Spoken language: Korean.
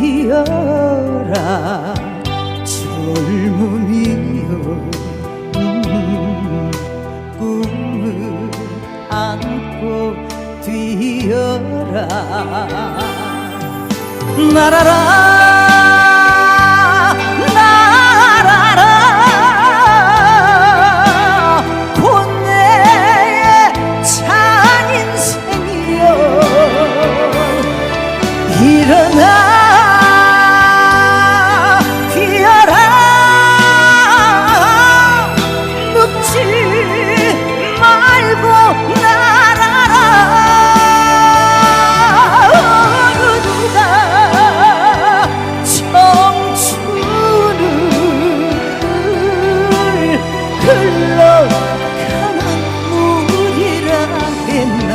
뛰어라. 젊은이여 음, 꿈을 안고 뛰어라. 인생이여 일어나 지 말고 날아라. 누가 청춘을 흘러가는 물이라 했나.